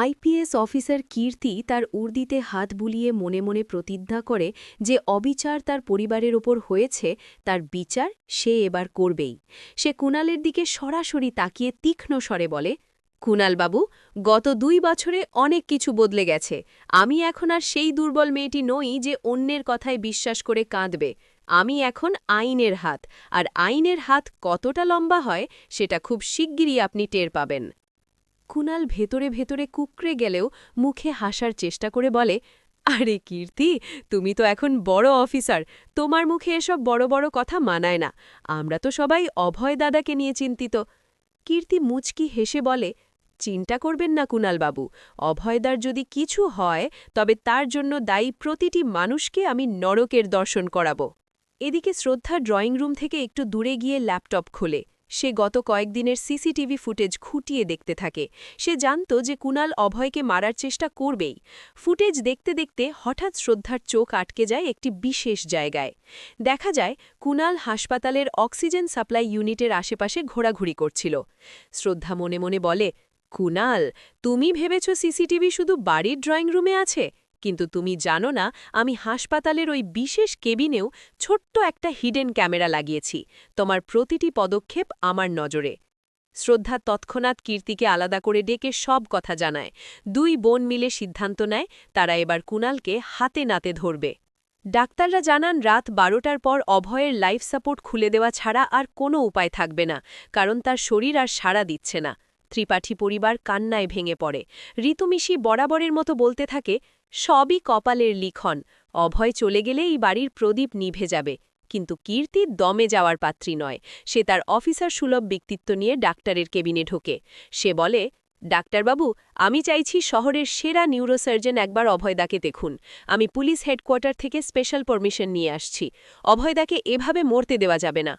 IPS officer কীর্তি তার উর্দিতে হাত বুলিয়ে মনে মনে প্রতিজ্ঞা করে যে অবিচার তার পরিবারের ওপর হয়েছে, তার বিচার সে এবার করবেই। সে কুণালের দিকে সরাসরি তাকিয়ে তীক্ষ্ণ স্বরে বলে কুণালবাবু গত দুই বছরে অনেক কিছু বদলে গেছে। আমি এখন আর সেই দুর্বল মেয়েটি নই যে অন্যের কথায় বিশ্বাস করে কাঁদবে। আমি এখন আইনের হাত, আর আইনের হাত কতটা লম্বা হয় সেটা খুব শিগগিরই আপনি টের পাবেন। কুণাল ভেতরে ভেতরে কুকড়ে গেলেও মুখে হাসার চেষ্টা করে বলে, আরে কীর্তি, তুমি তো এখন বড় অফিসার, তোমার মুখে এসব বড় বড় কথা মানায় না, আমরা তো সবাই অভয় দাদাকে নিয়ে চিন্তিত। কীর্তি মুচকি হেসে বলে, চিন্তা করবেন না কুণালবাবু অভয়দার যদি কিছু হয়, তবে তার জন্য দায়ী প্রতিটি মানুষকে আমি নরকের দর্শন করাব। এদিকে শ্রদ্ধা ড্রয়িং রুম থেকে একটু দূরে গিয়ে ল্যাপটপ খোলে। সে গত কয়েকদিনের সিসিটিভি ফুটেজ খুঁটিয়ে দেখতে থাকে। সে জানত যে কুণাল অভয়কে মারার চেষ্টা করবেই। ফুটেজ দেখতে দেখতে হঠাৎ শ্রদ্ধার চোখ আটকে যায় একটি বিশেষ জায়গায়। দেখা যায় কুণাল হাসপাতালের অক্সিজেন সাপ্লাই ইউনিটের আশেপাশে ঘোরাঘুরি করছিল। শ্রদ্ধা মনে মনে বলে কুণাল তুমি ভেবেছ সিসিটিভি শুধু বাড়ির ড্রয়িং রুমে আছে? কিন্তু তুমি জানো না, আমি হাসপাতালের ওই বিশেষ কেবিনেও ছোট্ট একটা হিডেন ক্যামেরা লাগিয়েছি। তোমার প্রতিটি পদক্ষেপ আমার নজরে। শ্রদ্ধা তৎক্ষণাৎ কীর্তিকে আলাদা করে ডেকে সব কথা জানায়। দুই বোন মিলে সিদ্ধান্ত নেয়, তারা এবার কুণালকে হাতে নাতে ধরবে। ডাক্তাররা জানান, রাত বারোটার পর অভয়ের লাইফ সাপোর্ট খুলে দেওয়া ছাড়া আর কোনো উপায় থাকবে না, কারণ তার শরীর আর সাড়া দিচ্ছে না। ত্রিপাঠী পরিবার কান্নায় ভেঙে পড়ে। ঋতুমিশি বরাবরের মতো বলতে থাকে, সবই কপালের লিখন, অভয় চলে গেলে এই বাড়ির প্রদীপ নিভে যাবে। কিন্তু কীর্তি দমে যাওয়ার পাত্রী নয়, সে তার অফিসার সুলভ ব্যক্তিত্ব নিয়ে ডাক্তারের কেবিনে ঢোকে। সে বলে, ডাক্তারবাবু, আমি চাইছি শহরের সেরা নিউরোসার্জন একবার অভয়দাকে দেখুন। আমি পুলিশ হেডকোয়ার্টার থেকে স্পেশাল পারমিশন নিয়ে আসছি। অভয়দাকে এভাবে মরতে দেওয়া যাবে না।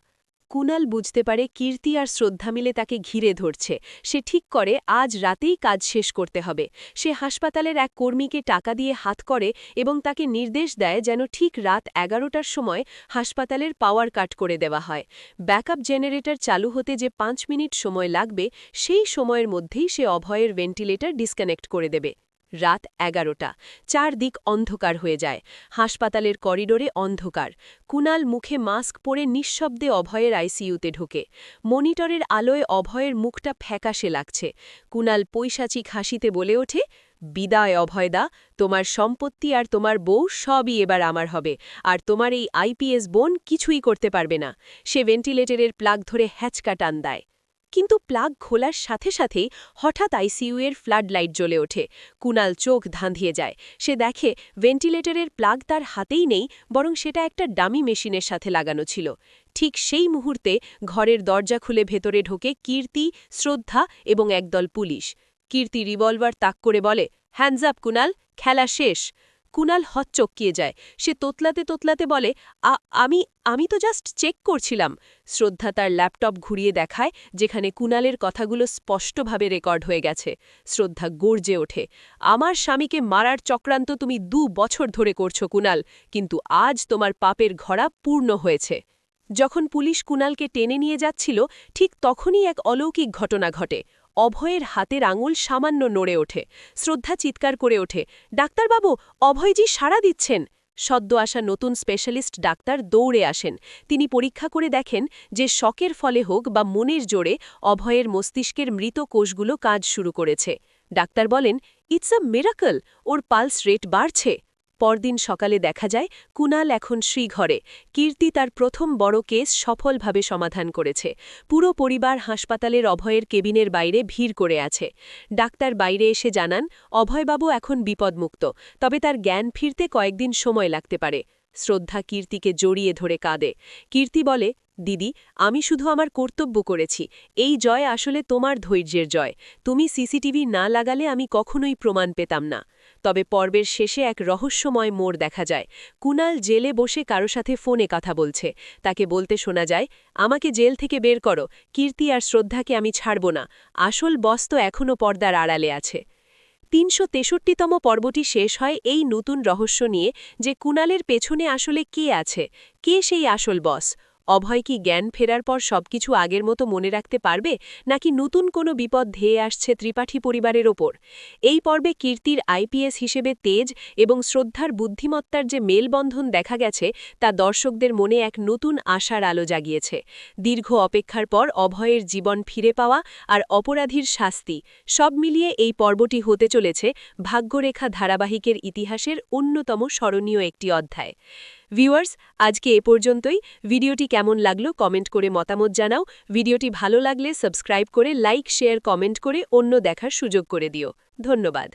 কুনাল বুঝতে পারে কীর্তি আর শ্রদ্ধা মিলে তাকে ঘিরে ধরছে। সে ঠিক করে, আজ রাতেই কাজ শেষ করতে হবে। সে হাসপাতালের এক কর্মীকে টাকা দিয়ে হাত করে এবং তাকে নির্দেশ দেয় যেন ঠিক রাত এগারোটার সময় হাসপাতালের পাওয়ার কাট করে দেওয়া হয়। ব্যাকআপ জেনারেটর চালু হতে যে পাঁচ মিনিট সময় লাগবে, সেই সময়ের মধ্যেই সে অভয়ের ভেন্টিলেটর ডিসকানেক্ট করে দেবে। রাত এগারোটা। চারদিক অন্ধকার হয়ে যায়। হাসপাতালের করিডোরে অন্ধকার। কুনাল মুখে মাস্ক পরে নিঃশব্দে অভয়ের আইসিইউতে ঢোকে। মনিটরের আলোয় অভয়ের মুখটা ফ্যাকাশে লাগছে। কুনাল পৈশাচিক হাসিতে বলে ওঠে, বিদায় অভয়দা, তোমার সম্পত্তি আর তোমার বউ সবই এবার আমার হবে। আর তোমার এই আইপিএস বোন কিছুই করতে পারবে না। সে ভেন্টিলেটরের প্লাগ ধরে হ্যাচকা টান দেয়। কিন্তু প্লাগ খোলার সাথে সাথেই হঠাৎ আইসিইউ এর ফ্লাড লাইট জ্বলে ওঠে। কুনাল চোখ ধাঁধিয়ে যায়। সে দেখে ভেন্টিলেটরের প্লাগ তার হাতেই নেই, বরং সেটা একটা ডামি মেশিনের সাথে লাগানো ছিল। ঠিক সেই মুহূর্তে ঘরের দরজা খুলে ভেতরে ঢোকে কীর্তি, শ্রদ্ধা এবং একদল পুলিশ। কীর্তি রিভলভার তাক করে বলে, হ্যান্ডস আপ কুনাল, খেলা শেষ। কুনাল হচ্চকিয়ে যায়। সে তোতলাতে তোতলাতে বলে আমি আমি তো জাস্ট চেক করছিলাম। শ্রদ্ধা তার ল্যাপটপ ঘুরিয়ে দেখায়, যেখানে কুনালের কথাগুলো স্পষ্টভাবে রেকর্ড হয়ে গেছে। শ্রদ্ধা গর্জে ওঠে, আমার স্বামীকে মারার চক্রান্ত তুমি দু বছর ধরে করছ কুনাল, কিন্তু আজ তোমার পাপের ঘড়া পূর্ণ হয়েছে। যখন পুলিশ কুনালকে টেনে নিয়ে যাচ্ছিল, ঠিক তখনই এক অলৌকিক ঘটনা ঘটে। অভয়ের হাতের আঙুল সামান্য নড়ে ওঠে, শ্রদ্ধা চিৎকার করে ওঠে, ডাক্তারবাবু, অভয়জি সাড়া দিচ্ছেন। সদ্য আসা নতুন স্পেশালিস্ট ডাক্তার দৌড়ে আসেন। তিনি পরীক্ষা করে দেখেন যে শকের ফলে হোক বা মনের জোরে, অভয়ের মস্তিষ্কের মৃত কোষগুলো কাজ শুরু করেছে। ডাক্তার বলেন, ইটস আ মেরাকল, ওর পালস রেট বাড়ছে। পরদিন সকালে দেখা যায়, কুনাল এখন শ্রীঘরে। কীর্তি তার প্রথম বড় কেস সফলভাবে সমাধান করেছে। পুরো পরিবার হাসপাতালের অভয়ের কেবিনের বাইরে ভিড় করে আছে। ডাক্তার বাইরে এসে জানান, অভয়বাবু এখন বিপদমুক্ত, তবে তার জ্ঞান ফিরতে কয়েকদিন সময় লাগতে পারে। শ্রদ্ধা কীর্তিকে জড়িয়ে ধরে কাঁদে। কীর্তি বলে, দিদি, আমি শুধু আমার কর্তব্য করেছি। এই জয় আসলে তোমার ধৈর্যের জয়। তুমি সিসিটিভি না লাগালে আমি কখনোই প্রমাণ পেতাম না। তবে পর্বের শেষে এক রহস্যময় মোড় দেখা যায়। কুনাল জেলে বসে কারও সাথে ফোনে কথা বলছে। তাকে বলতে শোনা যায়, আমাকে জেল থেকে বের করো। কীর্তি আর শ্রদ্ধাকে আমি ছাড়ব না। আসল বস তো এখনও পর্দার আড়ালে আছে। তিনশো তেষট্টিতম পর্বটি শেষ হয় এই নতুন রহস্য নিয়ে যে কুনালের পেছনে আসলে কে আছে, কে সেই আসল বস? অভয় কি জ্ঞান ফেরার পর সবকিছু আগের মতো মনে রাখতে পারবে, নাকি নতুন কোনো বিপদ ধেয়ে আসছে ত্রিপাঠী পরিবারের ওপর? এই পর্বে কীর্তির আইপিএস হিসেবে তেজ এবং শ্রদ্ধার বুদ্ধিমত্তার যে মেলবন্ধন দেখা গেছে, তা দর্শকদের মনে এক নতুন আশার আলো জাগিয়েছে। দীর্ঘ অপেক্ষার পর অভয়ের জীবন ফিরে পাওয়া আর অপরাধীর শাস্তি, সব মিলিয়ে এই পর্বটি হতে চলেছে ভাগ্যরেখা ধারাবাহিকের ইতিহাসের অন্যতম স্মরণীয় একটি অধ্যায়। ভিউয়ার্স, আজকে এ পর্যন্তই। ভিডিওটি কেমন লাগল কমেন্ট করে মতামত জানাও। ভিডিওটি ভালো লাগলে সাবস্ক্রাইব করে, লাইক, শেয়ার, কমেন্ট করে অন্য দেখার সুযোগ করে দিও। ধন্যবাদ।